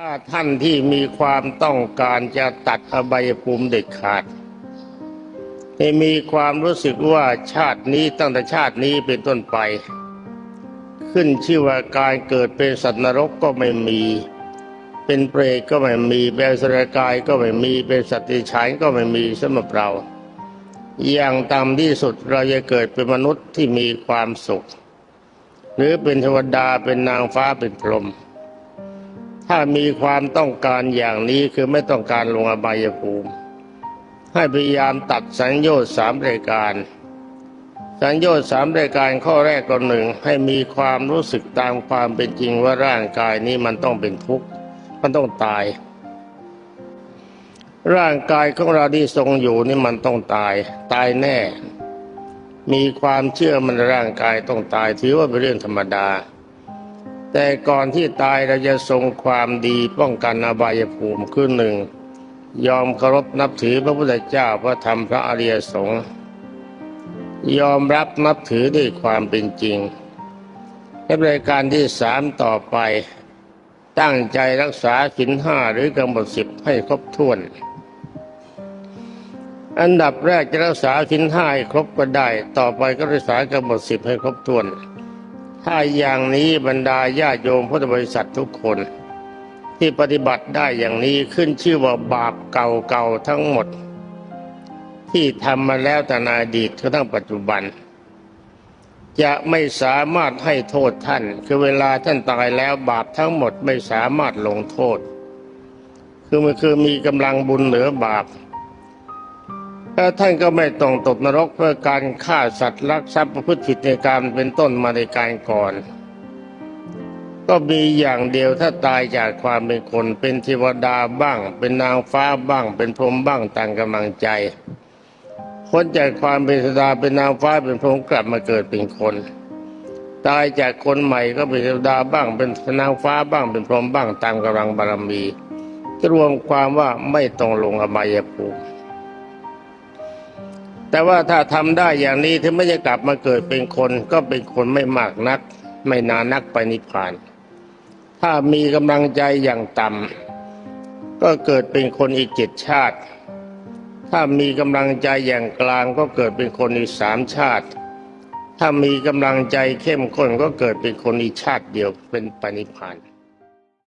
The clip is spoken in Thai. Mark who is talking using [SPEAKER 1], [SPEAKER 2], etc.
[SPEAKER 1] ถ้าท่านที่มีความต้องการจะตัดอบายภูมิเด็ดขาดให้มีความรู้สึกว่าชาตินี้ตั้งแต่ชาตินี้เป็นต้นไป ขึ้นชื่อว่าการเกิดเป็นสัตว์นรกก็ไม่มี เป็นเปรตก็ไม่มีเป็นสรกายก็ไม่มีเป็นสัตว์ดิฉันก็ไม่มีสำหรับเรา อย่างต่ำที่สุดเราจะเกิดเป็นมนุษย์ที่มีความสุข หรือเป็นเทวดาเป็นนางฟ้าเป็นพรหม ถ้ามีความต้องการอย่างนี้คือไม่ต้องการลงอบายภูมิ ให้พยายามตัดสัญญาสามรายการ สัญญาสามรายการข้อแรกก็หนึ่งให้มีความรู้สึกตามความเป็นจริงว่าร่างกายนี้มันต้องเป็นทุกข์มันต้องตาย ร่างกายของเราที่ทรงอยู่นี่มันต้องตาย ตายแน่ มีความเชื่อมันร่างกายต้องตายถือว่าเป็นเรื่องธรรมดา แต่ก่อนที่ตายเราจะทรงความดีป้องกันอบายภูมิคือหนึ่ง ยอมเคารพนับถือพระพุทธเจ้าพระธรรมพระอริยสงฆ์ยอมรับนับถือด้วยความเป็นจริงและรายการที่สามต่อไป ตั้งใจรักษาศีลห้าหรือกำหนดสิบให้ครบถ้วน อันดับแรกจะรักษาศีลห้าให้ครบก็ได้ ต่อไปก็รักษากำหนดสิบให้ครบถ้วน ถ้าอย่างนี้บรรดาญาติโยมพุทธบริษัททุกคน ที่ปฏิบัติได้อย่างนี้ขึ้นชื่อว่าบาปเก่าๆทั้งหมด ที่ทำมาแล้วแต่ในอดีตกระทั่งปัจจุบัน จะไม่สามารถให้โทษท่าน คือเวลาท่านตายแล้วบาปทั้งหมดไม่สามารถลงโทษ คือมันคือมีกำลังบุญเหนือบาป แล้วท่านก็ไม่ต้องตกนรกเพื่อการฆ่าสัตว์ลักทรัพย์ประพฤติผิดในการเป็นต้นมาในการก่อน ก็มีอย่างเดียวถ้าตายจากความเป็นคนเป็นเทวดาบ้าง เป็นนางฟ้าบ้าง เป็นพรหมบ้างต่างกำลังใจพ้นจากความเป็นเทวดาเป็นนางฟ้าเป็นพรหมกลับมาเกิดเป็นคน ตายจากคนใหม่ก็เป็นเทวดาบ้าง เป็นนางฟ้าบ้าง เป็นพรหมบ้างตามกำลังบารมีรวมความว่าไม่ต้องลงอบายภูมิ แต่ว่าถ้าทำได้อย่างนี้ถึงไม่จะกลับมาเกิดเป็นคน ก็เป็นคนไม่มากนัก ไม่นานนักไปนิพพาน ถ้ามีกำลังใจอย่างต่ำก็เกิดเป็นคนอีกเจ็ดชาติ ถ้ามีกำลังใจอย่างกลางก็เกิดเป็นคนอีกสามชาติ ถ้ามีกำลังใจเข้มข้นก็เกิดเป็นคนอีกชาติเดียวเป็นปณิพพาน